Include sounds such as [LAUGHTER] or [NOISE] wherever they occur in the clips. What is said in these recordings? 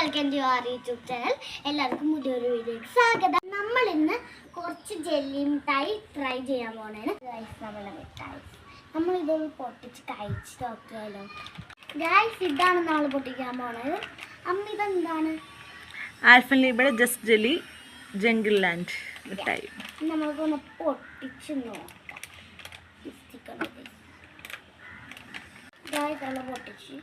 Welcome to our YouTube channel എല്ലാവർക്കും പുതിയൊരു video സ്വാഗതം. നമ്മൾ ഇന്ന് കുറച്ച് ജെല്ലി മിഠായി ട്രൈ ചെയ്യാൻ പോണേന് ഗൈസ് നമ്മളെ മിഠായി. നമ്മൾ ഇതൊന്ന് പൊട്ടിച്ച് കഴിച്ച് നോക്കിയാലോ ഗൈസ് ഇതാണ് നമ്മൾ പൊട്ടിക്കാൻ പോണത് അമ്മ ഇതെന്താണ്? ആൽഫൻ ലീബയുടെ ജസ്റ്റ് ജെല്ലി ജംഗിൾ ലാൻഡ് മിഠായി. നമുക്കൊന്ന് പൊട്ടിച്ച് നോക്കാം. ഗൈസ് നമ്മൾ പൊട്ടിച്ച്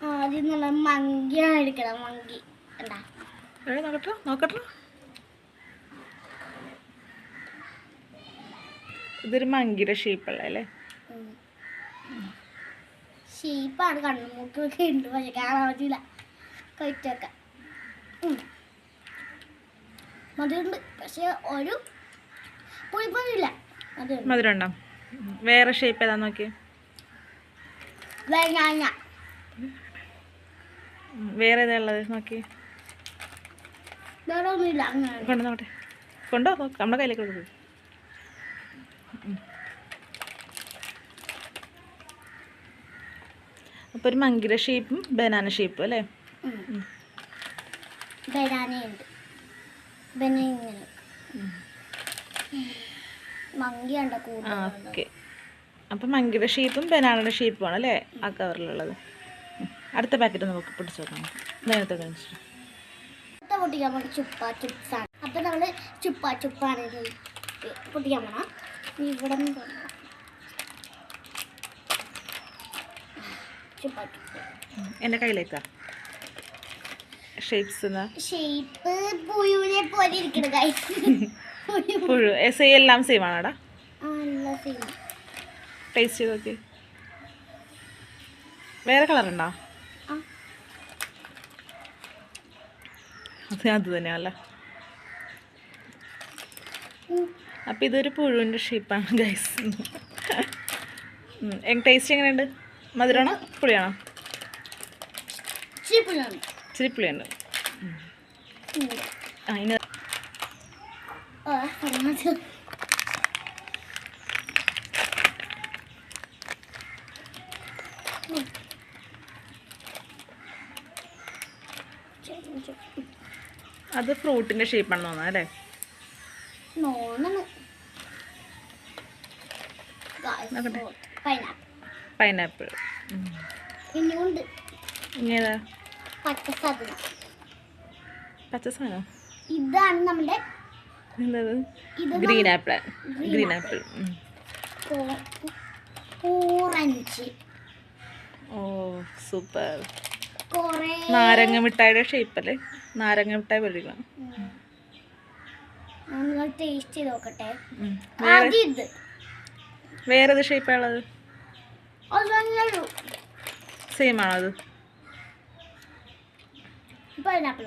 ആദ്യം നമ്മൾ മങ്കിയാണ് എടുക്കണം മങ്കി എന്താ നോക്കട്ടെ നോക്കട്ടെ. ഇതൊരു മങ്കിയുടെ ഷേപ്പുള്ള അല്ലേ? ഷേപ്പാണ് കണ്ണുമൂക്കൊക്കെ ഉണ്ട് പക്ഷെ കാണാൻ പറ്റില്ല കഴിച്ചൊക്കെ മധുരമുണ്ട് പക്ഷെ ഒരു പുളിപ്പൊന്നുമില്ല മധുരം ഉണ്ടോ വേറെ ഷേപ്പ് ഏതാ നോക്കി വേങ്ങാങ്ങ വേറെ ഏതാ ഉള്ളത്? നോക്കി. കൊണ്ടു നോക്കട്ടെ കൊണ്ടോ നമ്മുടെ കയ്യിലേക്ക് കൊടുക്കും. അപ്പോൾ ഒരു മങ്കിര ഷേപ്പും ബനാന ഷേപ്പും അല്ലേ? ബനാനയുണ്ട് മങ്കിര ഷേപ്പും ഓക്കെ. അപ്പം മങ്കിയുടെ ഷേപ്പും ബനാനയുടെ ഷേപ്പുമാണ് അല്ലേ? ആ കവറിലുള്ളത്. അടുത്ത പാക്കറ്റ് നമുക്ക് പിടിച്ചു നോക്കാം നേരത്തെ കാണിച്ചു പൊട്ടിക്കാൻ പോണ ചുപ്പ ചുപ്സാണ് ആണ്. നമ്മൾ ചുപ്പ ചുപ്പാണ് പൊട്ടിക്കാൻ പോണം. ഇവിടെ നിന്ന്. ചുപ്പ എന്റെ കയ്യിലേക്കാ? ഷേപ്സ് ഷേപ്പ് പുഴുവിനെ പോലെ ഇരിക്കണം [LAUGHS] പുഴു. എസ് ഐ എല്ലാം സെയിം ആണോടാ? ടേസ്റ്റ് ചെയ്ത് നോക്കി. വേറെ കളർ ഉണ്ടോ ആ. അത് തന്നെയല്ല അപ്പം ഇതൊരു പുഴുവിന്റെ ഷേപ്പാണ് ഗൈസ് ടേസ്റ്റ് എങ്ങനെയുണ്ട്? മധുരമാണോ പുളിയാണോ? ഇച്ചിരി പുളിയുണ്ട് അതിന് ഇനി അത് ഫ്രൂട്ടിന്റെ ഷേപ്പാണ് തോന്നുന്നത് അല്ലേ? നോക്കട്ടെ. പൈനാപ്പിൾ പച്ച സാധനം. ഇതാണ് നമ്മുടെ എന്തത് green apple green. Apple orange ഓ സൂപ്പർ നാരങ്ങ മിഠായിയുടെ ഷേപ്പല്ലേ നാരങ്ങ മിഠായി പൊരിക്കണം ടേസ്റ്റ് നോക്കട്ടെ. വേറെ? ഷേപ്പാണത് ഏത് ഷേപ്പാണുള്ളത് സെയിം ആണോ അത്? പൈനാപ്പിൾ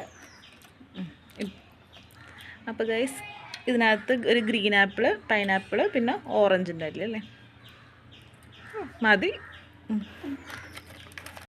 അപ്പോൾ ഗൈസ് ഇതിനകത്ത് ഒരു ഗ്രീൻ ആപ്പിൾ പൈനാപ്പിൾ പിന്നെ ഓറഞ്ച് അല്ലേ? മതി.